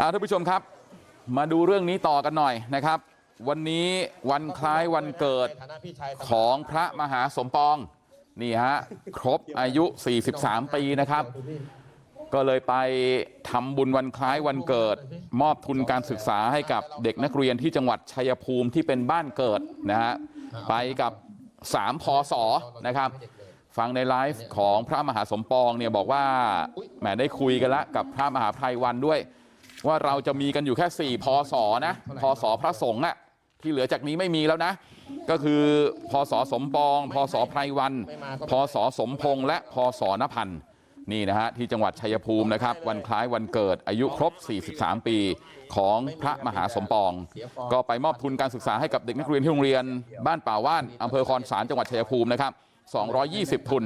อ่าท่านผู้ชมครับมาดูเรื่องนี้ต่อกันหน่อยนะครับวันนี้วันคล้ายวันเกิดของพระมหาสมปองนี่ฮะครบอายุ43ปีนะครับก็เลยไปทำบุญวันคล้ายวันเกิดมอบทุนการศึกษาให้กับเด็กนักเรียนที่จังหวัดชัยภูมิที่เป็นบ้านเกิดนะฮะไปกับ3พศนะครับฟังในไลฟ์ของพระมหาสมปองเนี่ยบอกว่าแหมได้คุยกันละกับพระมหาไพรวันด้วย ว่าเราจะมีกันอยู่แค่4พศนะพศพระสงฆ์อะที่เหลือจากนี้ไม่มีแล้วนะก็คือพศสมปองพศไพรวันพศสมพงษ์และพศนพันธ์นี่นะฮะที่จังหวัดชัยภูมินะครับวันคล้ายวันเกิดอายุครบ43ปีของพระมหาสมปองก็ไปมอบทุนการศึกษาให้กับเด็กนักเรียนที่โรงเรียนบ้านป่าว่านอำเภอคอนสารจังหวัดชัยภูมินะครับ220ทุน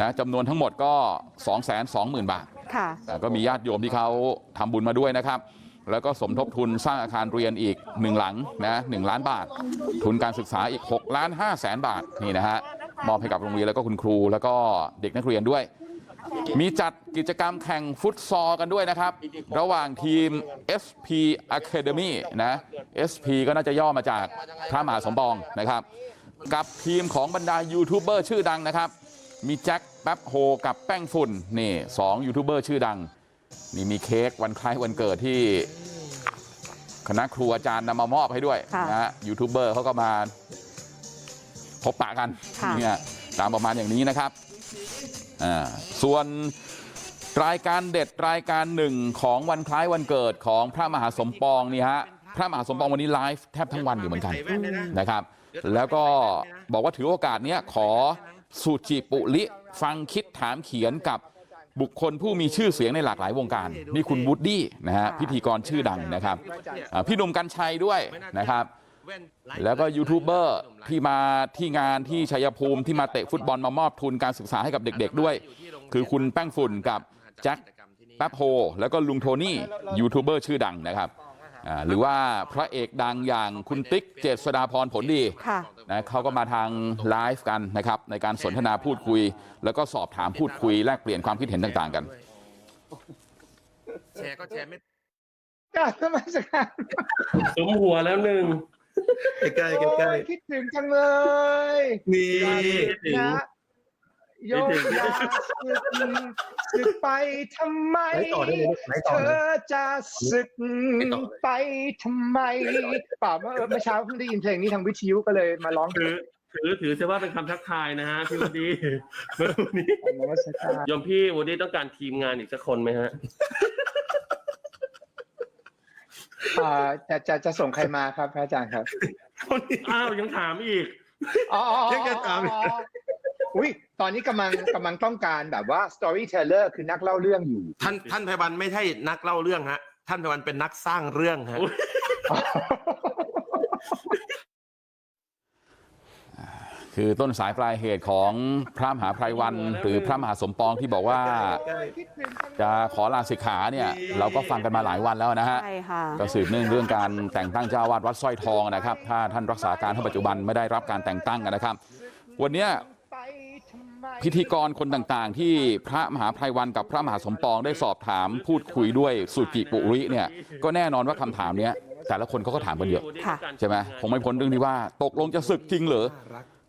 นะจำนวนทั้งหมดก็220,000บาทค่ะอ่า ก็มีญาติโยมที่เขาทำบุญมาด้วยนะครับแล้วก็สมทบทุนสร้างอาคารเรียนอีกหนึ่งหลังนะหนึ่งล้านบาททุนการศึกษาอีก6ล้าน5แสนบาทนี่นะฮะมอบให้กับโรงเรียนแล้วก็คุณครูแล้วก็เด็กนักเรียนด้วยมีจัดกิจกรรมแข่งฟุตซอลกันด้วยนะครับระหว่างทีม SP Academy นะ SP ก็น่าจะย่อมาจากพระมหาสมปองนะครับกับทีมของบรรดายูทูบเบอร์ชื่อดังนะครับมีแจ็ค แป๊บโฮกับแป้งฝุ่นนี่สองยูทูบเบอร์ชื่อดังนี่มีเค้กวันคล้ายวันเกิดที่คณะครูอาจารย์นำมามอบให้ด้วยค่ะนะฮะยูทูบเบอร์เขาก็มาพบปะกันค่ะเนี่ยตามประมาณอย่างนี้นะครับอ่าส่วนรายการเด็ดรายการหนึ่งของวันคล้ายวันเกิดของพระมหาสมปองนี่ฮะพระมหาสมปองวันนี้ไลฟ์แทบทั้งวันอยู่เหมือนกันนะครับ แล้วก็บอกว่าถือโอกาสเนี้ยขอสุจิปุลิ ฟังคิดถามเขียนกับบุคคลผู้มีชื่อเสียงในหลากหลายวงการนี่คุณวูดดี้นะฮะพิธีกรชื่อดังนะครับพี่หนุ่มกัญชัยด้วยนะครับแล้วก็ยูทูบเบอร์ที่มาที่งานที่ชัยภูมิที่มาเตะฟุตบอลมามอบทุนการศึกษาให้กับเด็กๆด้วยคือคุณแป้งฝุ่นกับแจ็คแป๊บโฮแล้วก็ลุงโทนี่ยูทูบเบอร์ชื่อดังนะครับ หรือว่าพระเอกดังอย่างคุณติ๊กเจษฎาพรผลดีค่ะนะเขาก็มาทางไลฟ์กันนะครับในการสนทนาพูดคุยแล้วก็สอบถามพูดคุยแลกเปลี่ยนความคิดเห็นต่างๆกันแชร์ก็แชร์ไม่กราบนมัสการสมหัวแล้วหนึ่งใกล้ๆใกล้โอ้ยคิดถึงจังเลยๆนี่ถึงนะ โยมอยาสึกสึกไปทำไม ไหนต่อได้เลยลูกไหนเธต่อเลย อจะสึกไม่ต่อเลยไปทำไมเปล่าเมื่อเมื่อเช้าเพิ่งได้ยินเพลงนี้ทางวิทยุก็เลยมาร้องถือถือถือเสียว่าเป็นคำทักทายนะฮะพี่วูดดี้วันนี้นมัสการโยมพี่วูดดี้ต้องการทีมงานอีกสักคนไหมฮะ อ่าจะจะจะส่งใครมาครับพระอาจารย์ครับ อ้าวยังถามอีก อ๋ออ๋ออ๋อยังจะถามอีก อ๋อ อุ้ยตอนนี้กำลังกำลังต้องการแบบว่า storyteller คือนักเล่าเรื่องอยู่ ท่านท่านไพวันไม่ใช่นักเล่าเรื่องฮะ ท่านไพวันเป็นนักสร้างเรื่องฮะ คือต้นสายปลายเหตุของพระมหาไพรวัน หรือพระมหาสมปองที่บอกว่า จะขอลาสิกขาเนี่ย เราก็ฟังกันมาหลายวันแล้วนะฮะ ใช่ค่ะ ก็สืบเนื่องเรื่องการแต่งตั้งเจ้าวาดวัดสร้อยทองนะครับ ถ้าท่านรักษาการท่านปัจจุบันไม่ได้รับการแต่งตั้งนะครับ วันเนี้ย พิธีกรคนต่างๆที่พระมหาไพรวันกับพระมหาสมปองได้สอบถามพูดคุยด้วยสุจิปุริเนี่ยก็แน่นอนว่าคำถามเนี้ยแต่ละคนเขาก็ถามกันเยอะค่ะใช่ไหมคงไม่พ้นเรื่องที่ว่าตกลงจะศึกจริงเหรือ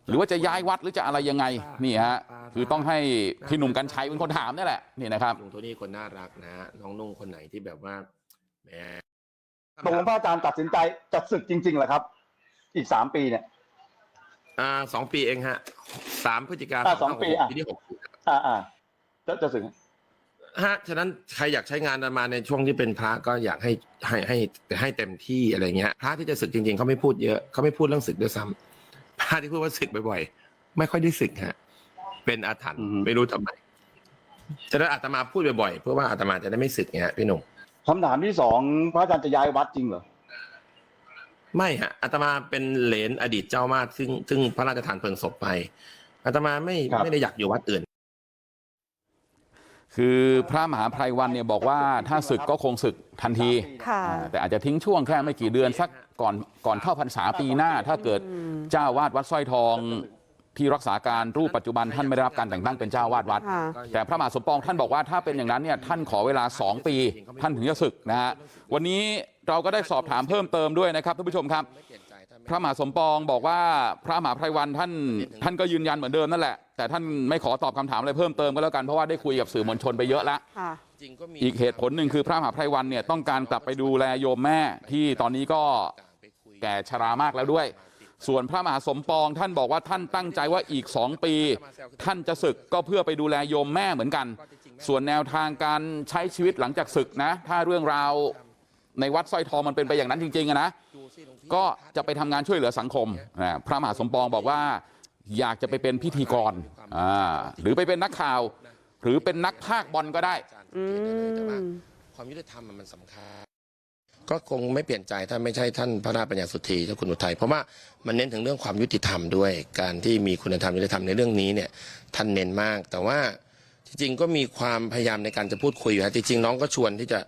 หรือว่าจะย้ายวัดหรือจะอะไรยังไงนี่ฮะคือต้องให้พี่หนุ่มกัญชัยเป็นคนถามนี่แหละนี่นะครับลุงโทนี่คนน่ารักนะฮะน้องนุ่งคนไหนที่แบบว่าแหมตกลงพระอาจารย์ตัดสินใจจะศึกจริงๆเหรอครับ อีกสามปีเนี่ยอ่าสองปีเองฮะ สามพฤศจิกาอ่าสองปีอะ ปีที่หกอ่าอ่าจะจะศึกฮะฉะนั้นใครอยากใช้งานอาตมาในช่วงที่เป็นพระก็อยากให้ให้ให้ให้เต็มที่อะไรเงี้ยพระที่จะศึกจริงๆเขาไม่พูดเยอะเขาไม่พูดเรื่องศึกด้วยซ้ำพระที่พูดว่าศึกบ่อยๆไม่ค่อยได้ศึกฮะเป็นอาถรรพ์ไม่รู้ทำไมฉะนั้นอาตมาพูดบ่อยๆเพื่อว่าอาตมาจะได้ไม่ศึกเงี้ยพี่หนุ่มคำถามที่สองพระอาจารย์จะย้ายวัดจริงเหรอ ไม่ฮะอาตมาเป็นเหลนอดีตเจ้าวาดซึ่งซึ่งพระราชทานเพลิงศพไป อาตมาไม่ครับไม่ได้อยากอยู่วัดอื่น คือพระมหาไพรวันเนี่ยบอกว่าถ้าศึกก็คงศึกทันทีค่ะอ่าแต่อาจจะทิ้งช่วงแค่ไม่กี่เดือนสักก่อนก่อนเข้าพรรษาปีหน้า ถ้าเกิดเจ้าวาดวัดสร้อยทองที่รักษาการรูปปัจจุบันท่านไม่ได้รับการแต่งตั้งเป็นเจ้าวาดวัดค่ะแต่พระมหาสมปองท่านบอกว่าถ้าเป็นอย่างนั้นเนี่ยท่านขอเวลา 2 ปี ท่านถึงจะศึกนะฮะวันนี้เราก็ได้สอบถามเพิ่มเติมด้วยนะครับท่านผู้ชมครับ พระมหาสมปองบอกว่าพระมหาไพรวันท่านท่านก็ยืนยันเหมือนเดิมนั่นแหละแต่ท่านไม่ขอตอบคำถามอะไรเพิ่มเติมก็แล้วกันเพราะว่าได้คุยกับสื่อมวลชนไปเยอะแล้วค่ะอีกเหตุผลหนึ่งคือพระมหาไพรวันเนี่ยต้องการกลับไปดูแลโยมแม่ที่ตอนนี้ก็แก่ชรามากแล้วด้วยส่วนพระมหาสมปองท่านบอกว่าท่านตั้งใจว่าอีกสองปีท่านจะศึกก็เพื่อไปดูแลโยมแม่เหมือนกัน ส่วนแนวทางการใช้ชีวิตหลังจากศึกนะ ถ้าเรื่องราวในวัดสร้อยทองมันเป็นไปอย่างนั้นจริงๆอะนะ ก็จะไปทำงานช่วยเหลือสังคมนะพระมหาสมปองบอกว่าอยากจะไปเป็นพิธีกรอ่าหรือไปเป็นนักข่าวหรือเป็นนักพากย์บอลก็ได้อืมความยุติธรรมมันสำคัญก็คงไม่เปลี่ยนใจถ้าไม่ใช่ท่านพระราชปัญญาสุทธีเจ้าคุณอุทัยเพราะว่ามันเน้นถึงเรื่องความยุติธรรมด้วย การที่มีคุณธรรมยุติธรรมในเรื่องนี้เนี่ยท่านเน้นมาก แต่ว่าจริงๆก็มีความพยายามในการจะพูดคุยอยู่นะจริงๆน้องก็ชวนที่จะ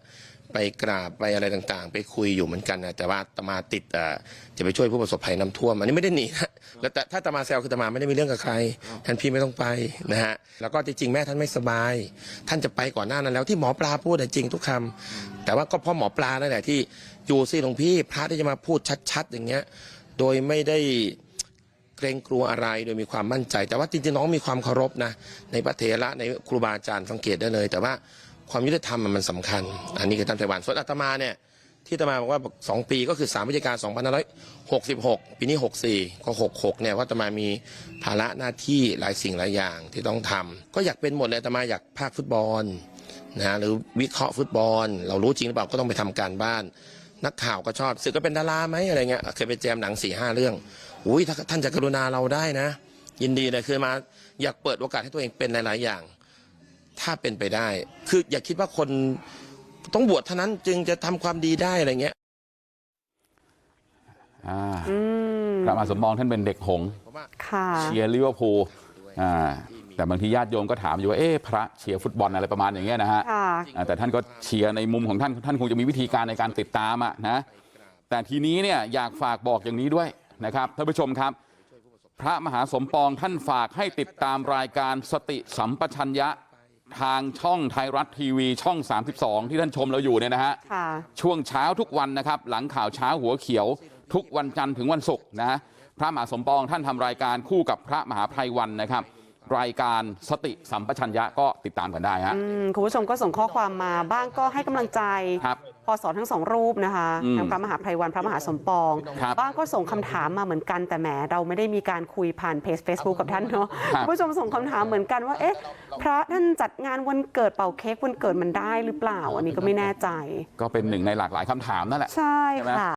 ไปกราบไปอะไรต่างๆ ไปคุยอยู่เหมือนกันนะแต่ว่าอาตมาติดเอ่อจะไปช่วยผู้ประสบภัยน้ำท่วมอันนี้ไม่ได้หนีนะแล้วแต่ถ้าอาตมาแซวคืออาตมาไม่ได้มีเรื่องกับใครท่านพี่ไม่ต้องไปนะฮะแล้วก็จริงๆแม่ท่านไม่สบาย ท่านจะไปก่อนหน้านั้นแล้วที่หมอปลาพูดอะจริงทุกคำแต่ว่าก็เพราะหมอปลานั่นแหละที่อยู่สิหลวงพี่พระที่จะมาพูดชัด ๆ อย่างเงี้ย โดยไม่ได้ เกรงกลัวอะไรโดยมีความมั่นใจ แต่ว่าจริงๆน้องมีความเคารพนะในพระเถระในครูบาอาจารย์สังเกตได้เลย แต่ว่า ความยุติธรรมมันมันสำคัญ อันนี้คือท่านไพวันส่วนอาตมาเนี่ยที่อาตมาบอกว่าสองปีก็คือ3พฤศจิกายน2566 ปีนี้ 64 ก็ 66เนี่ยว่าอาตมามีภาระหน้าที่หลายสิ่งหลายอย่างที่ต้องทำก็อยากเป็นหมดเลยอาตมาอยากภาคฟุตบอลนะฮะหรือวิเคราะห์ฟุตบอล เรารู้จริงหรือเปล่าก็ต้องไปทำการบ้าน นักข่าวก็ชอบสึกก็เป็นดาราไหมอะไรเงี้ยเคยไปแจมหนังสี่ห้าเรื่องอุ้ยถ้าท่านจะกรุณาเราได้นะ ยินดีเลยคือมาอยากเปิดโอกาสให้ตัวเองเป็นหลายๆอย่าง ถ้าเป็นไปได้ คืออย่าคิดว่าคนต้องบวชเท่านั้นจึงจะทำความดีได้อะไรเงี้ยอ่าอืมพระมหาสมปองท่านเป็นเด็กหงส์ค่ะเชียร์ลิเวอร์พูลอ่าแต่บางทีญาติโยมก็ถามอยู่ว่าเอ๊ะพระเชียร์ฟุตบอลอะไรประมาณอย่างเงี้ยนะฮะค่ะอ่าแต่ท่านก็เชียร์ในมุมของท่านท่านคงจะมีวิธีการในการติดตามอะนะแต่ทีนี้เนี่ยอยากฝากบอกอย่างนี้ด้วยนะครับท่านผู้ชมครับ พระมหาสมปองท่านฝากให้ติดตามรายการสติสัมปชัญญะ ทางช่องไทยรัฐทีวีช่อง32ที่ท่านชมเราอยู่เนี่ยนะฮะค่ะช่วงเช้าทุกวันนะครับหลังข่าวเช้าหัวเขียวทุกวันจันทร์ถึงวันศุกร์นะฮะพระมหาสมปองท่านทำรายการคู่กับพระมหาไพรวันนะครับรายการสติสัมปชัญญะก็ติดตามกันได้ฮะอืมคุณผู้ชมก็ส่งข้อความมาบ้างก็ให้กำลังใจครับ พอสอนทั้งสองรูปนะคะอืมทั้งพระมหาไพรวันพระมหาสมปองครับบ้างก็ส่งคำถามมาเหมือนกันแต่แหมเราไม่ได้มีการคุยผ่านเพจ Facebook กับท่านเนาะครับคุณผู้ชมส่งคำถามเหมือนกันว่าเอ๊ะพระท่านจัดงานวันเกิดเป่าเค้กวันเกิดมันได้หรือเปล่า อันนี้ก็ไม่แน่ใจ ก็เป็นหนึ่งในหลากหลายคำถามนั่นแหละใช่ใช่ไหมค่ะ